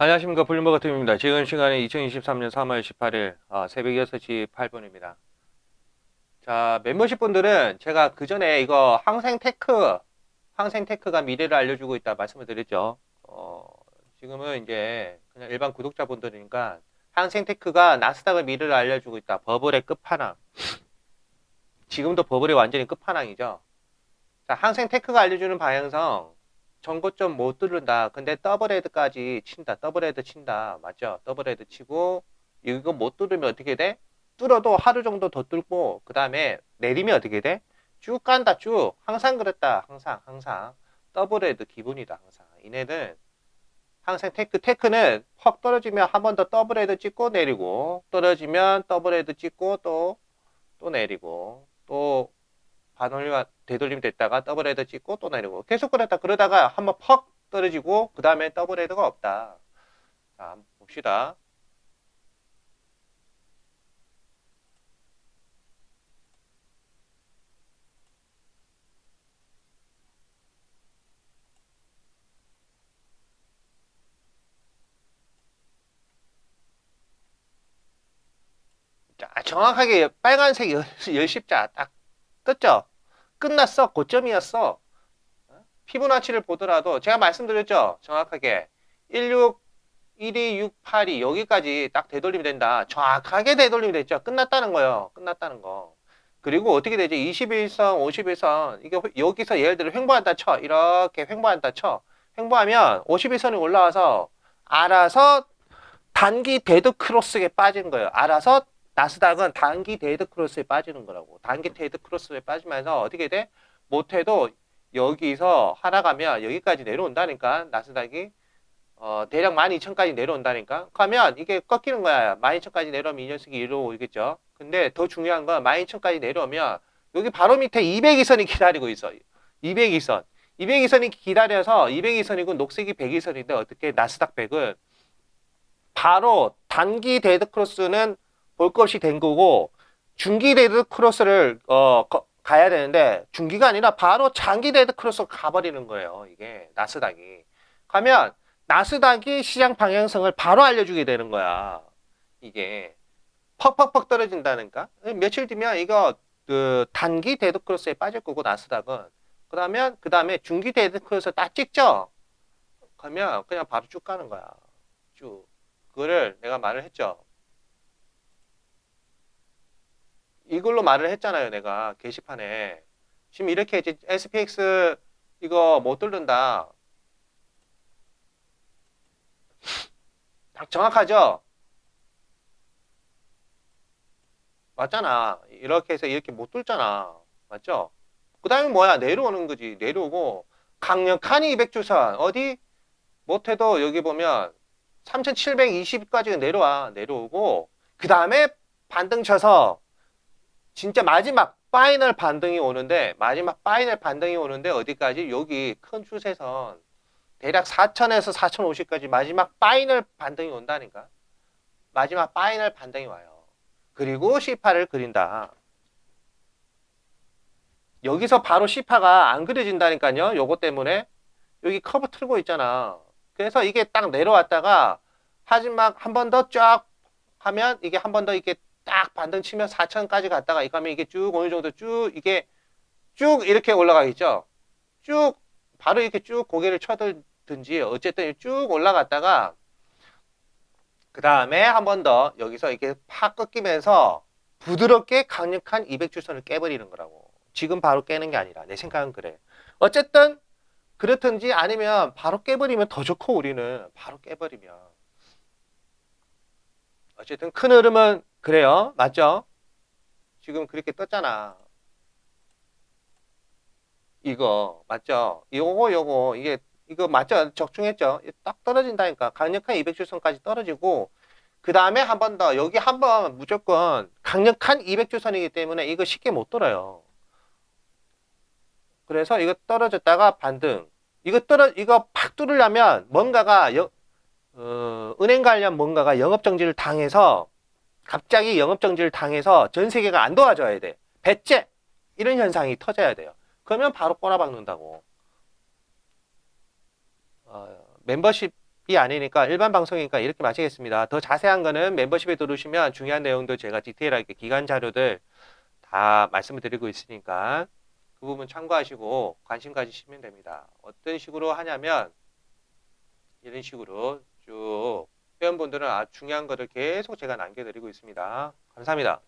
안녕하십니까 블룸버그 팀입니다. 지금 시간이 2023년 3월 18일 어, 새벽 6시 8분입니다. 자 멤버십 분들은 제가 그 전에 이거 항생 테크 항생 테크가 미래를 알려주고 있다 말씀을 드렸죠. 어, 지금은 이제 그냥 일반 구독자분들이니까 항생 테크가 나스닥의 미래를 알려주고 있다. 버블의 끝판왕. 지금도 버블이 완전히 끝판왕이죠. 자 항생 테크가 알려주는 방향성 전고점 못 뚫는다. 근데 더블헤드까지 친다. 더블헤드 친다. 맞죠? 더블헤드 치고 이거 못 뚫으면 어떻게 돼? 뚫어도 하루 정도 더 뚫고 그 다음에 내리면 어떻게 돼? 쭉 간다. 쭉. 항상 그랬다. 항상 항상 더블헤드 기본이다. 항상. 이네는 항상 테크 테크는 퍽 떨어지면 한 번 더 더블헤드 찍고 내리고 떨어지면 더블헤드 찍고 또 또 내리고 또 반올림과 되돌림 됐다가 더블헤드 찍고 또 내리고. 계속 그랬다. 그러다가 한번 퍽 떨어지고 그 다음에 더블헤드가 없다. 자 봅시다. 자 정확하게 빨간색 열, 열십자 딱 떴죠 끝났어. 고점이었어. 어? 피부나치를 보더라도 제가 말씀드렸죠. 정확하게 16, 12, 6, 8이 여기까지 딱 되돌림이 된다. 정확하게 되돌림이 됐죠. 끝났다는 거예요. 끝났다는 거. 그리고 어떻게 되죠? 21선, 51선 이게 회- 여기서 예를 들어 횡보한다 쳐. 이렇게 횡보한다 쳐. 횡보하면 51선이 올라와서 알아서 단기 데드 크로스에 빠지는 거예요. 알아서 나스닥은 단기 데드 크로스에 빠지는 거라고. 단기 데드 크로스에 빠지면서 어떻게 돼? 못해도 여기서 하락하면 여기까지 내려온다니까. 나스닥이 어, 대략 12,000까지 내려온다니까. 그러면 이게 꺾이는 거야. 12,000까지 내려오면 이 녀석이 이리로 오겠죠. 근데 더 중요한 건 12,000까지 내려오면 여기 바로 밑에 202선이 기다리고 있어. 202선. 202선이 기다려서 202선이고 녹색이 102선인데 어떻게 나스닥 100은 바로 단기 데드 크로스는 볼 것이 된 거고 중기 데드 크로스를 어 거- 가야 되는데 중기가 아니라 바로 장기 데드 크로스 가버리는 거예요. 이게 나스닥이 가면 나스닥이 시장 방향성을 바로 알려주게 되는 거야. 이게 퍽퍽퍽 떨어진다니까 며칠 뒤면 이거 그 단기 데드 크로스에 빠질 거고 나스닥은 그러면 그 다음에 중기 데드 크로스 딱 찍죠. 그러면 그냥 바로 쭉 가는 거야. 쭉 그거를 내가 말을 했죠. 이걸로 말을 했잖아요, 내가 게시판에. 지금 이렇게 이제 SPX 이거 못 뚫는다. 딱 정확하죠? 맞잖아. 이렇게 해서 이렇게 못 뚫잖아. 맞죠? 그 다음에 뭐야? 내려오는 거지. 내려오고 강력한 200주선 어디? 못해도 여기 보면 3720까지 내려와. 내려오고 그 다음에 반등 쳐서 진짜 마지막 파이널 반등이 오는데 마지막 파이널 반등이 오는데 어디까지? 여기 큰 추세선 대략 4천에서 4,050까지 마지막 파이널 반등이 온다니까. 마지막 파이널 반등이 와요. 그리고 C8을 그린다. 여기서 바로 C8가 안 그려진다니까요. 요거 때문에. 여기 커브 틀고 있잖아. 그래서 이게 딱 내려왔다가 하지막 한번 더 쫙 하면 이게 한 번 더 이렇게 딱 반등 치면 4천까지 갔다가 이거 하면 이게 쭉 어느 정도 쭉 이게 쭉 이렇게 올라가겠죠. 쭉 바로 이렇게 쭉 고개를 쳐들든지 어쨌든 쭉 올라갔다가 그 다음에 한 번 더 여기서 이렇게 팍 꺾이면서 부드럽게 강력한 200주선을 깨버리는 거라고. 지금 바로 깨는 게 아니라 내 생각은 그래. 어쨌든 그렇든지 아니면 바로 깨버리면 더 좋고 우리는 바로 깨버리면 어쨌든 큰 흐름은 그래요. 맞죠? 지금 그렇게 떴잖아. 이거 맞죠? 요거 요거 이게 이거 맞죠? 적중했죠? 딱 떨어진다니까. 강력한 200주선까지 떨어지고 그 다음에 한 번 더 여기 한 번 무조건 강력한 200주선이기 때문에 이거 쉽게 못 떨어요. 그래서 이거 떨어졌다가 반등. 이거 떨어 이거 팍 뚫으려면 뭔가가 여, 어, 은행 관련 뭔가가 영업 정지를 당해서 갑자기 영업 정지를 당해서 전 세계가 안 도와줘야 돼. 배째 이런 현상이 터져야 돼요. 그러면 바로 꼬라박는다고. 어, 멤버십 아니니까 일반 방송이니까 이렇게 마치겠습니다. 더 자세한 거는 멤버십에 들어오시면 중요한 내용들 제가 디테일하게 기간 자료들 다 말씀을 드리고 있으니까 그 부분 참고하시고 관심 가지시면 됩니다. 어떤 식으로 하냐면 이런 식으로 쭉 회원분들은 아주 중요한 것을 계속 제가 남겨드리고 있습니다. 감사합니다.